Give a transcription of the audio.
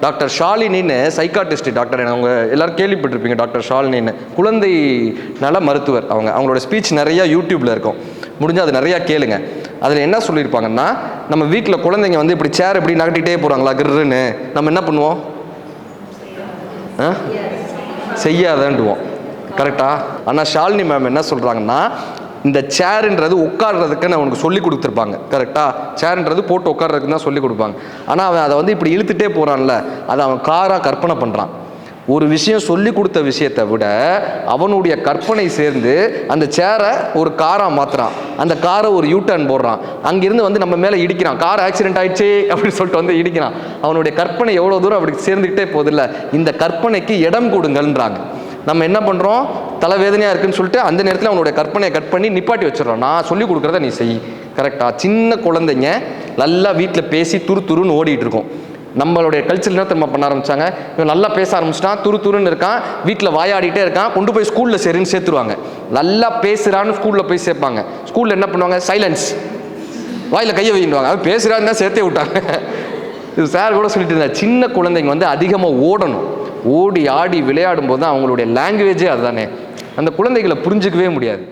Doctor ஷாலினின்னு psychiatrist doctor அவங்க எல்லாரும் கேள்விப்பட்டிருப்பீங்க டாக்டர் ஷாலினின்னு. குழந்தை நல மருத்துவர் அவங்க. அவங்களோட ஸ்பீச் நிறையா யூடியூப்பில் இருக்கும். முடிஞ்சால் அது நிறையா கேளுங்க. அதில் என்ன சொல்லியிருப்பாங்கன்னா நம்ம வீட்டில் குழந்தைங்க வந்து இப்படி சேர் இப்படி நகட்டிகிட்டே போகிறாங்களா கிருன்னு நம்ம என்ன பண்ணுவோம்? ஆ? செய்யாதன்டுவோம் கரெக்டா ஆனால் ஷாலினி மேம் என்ன சொல்கிறாங்கன்னா இந்த சேருன்றது உட்காடுறதுக்குன்னு அவனுக்கு சொல்லி கொடுத்துருப்பாங்க. கரெக்டாக சேருன்றது போட்டு உட்கார்றதுக்கு தான் சொல்லி கொடுப்பாங்க. ஆனால் அவன் அதை வந்து இப்படி இழுத்துட்டே போகிறான்ல அதை அவன் காராக கற்பனை பண்ணுறான் ஒரு விஷயம் சொல்லி கொடுத்த விஷயத்தை விட அவனுடைய கற்பனை சேர்ந்து அந்த சேரை ஒரு காராக மாற்றுறான் அந்த காரை ஒரு யூ டர்ன் போடுறான். அங்கிருந்து வந்து நம்ம மேலே இடிக்கிறான். கார் ஆக்சிடென்ட் ஆயிடுச்சு அப்படின்னு சொல்லிட்டு வந்து இடிக்கிறான். அவனுடைய கற்பனை எவ்வளோ தூரம் அப்படி சேர்ந்துக்கிட்டே போதில்ல இந்த கற்பனைக்கு இடம் கொடுங்கள்ன்றாங்க. நம்ம என்ன பண்ணுறோம் தலைவேதனையாக இருக்குன்னு சொல்லிட்டு அந்த நேரத்தில் அவனுடைய கற்பனையை கட் பண்ணி நிப்பாட்டி வச்சிடறோம் நான் சொல்லி கொடுக்குறத நீ செய். கரெக்டாக சின்ன குழந்தைங்க நல்லா வீட்டில் பேசி துரு துருன்னு ஓடிட்டு இருக்கும். நம்மளுடைய கல்ச்சர் என்ன திரும்ப பண்ண ஆரம்பிச்சாங்க? இவன் நல்லா பேச ஆரம்பிச்சிட்டான் துரு துருன்னு இருக்கான் வீட்டில் வாயாடிட்டே இருக்கான் கொண்டு போய் ஸ்கூலில் சரின்னு சேர்த்துருவாங்க. நல்லா பேசுகிறான்னு ஸ்கூலில் போய் சேர்ப்பாங்க. ஸ்கூலில் என்ன பண்ணுவாங்க? சைலன்ஸ் வாயில் கையை வைக்கிடுவாங்க அவன் பேசுகிறான்னு தான் சேர்த்தே விட்டாங்க. இது சார் கூட சொல்லிட்டு இருந்தார். சின்ன குழந்தைங்க வந்து அதிகமாக ஓடணும். ஓடி ஆடி விளையாடும் போது தான் அவங்களுடைய லாங்குவேஜே அதுதானே. அந்த குழந்தைகளை புரிஞ்சிக்கவே முடியாது.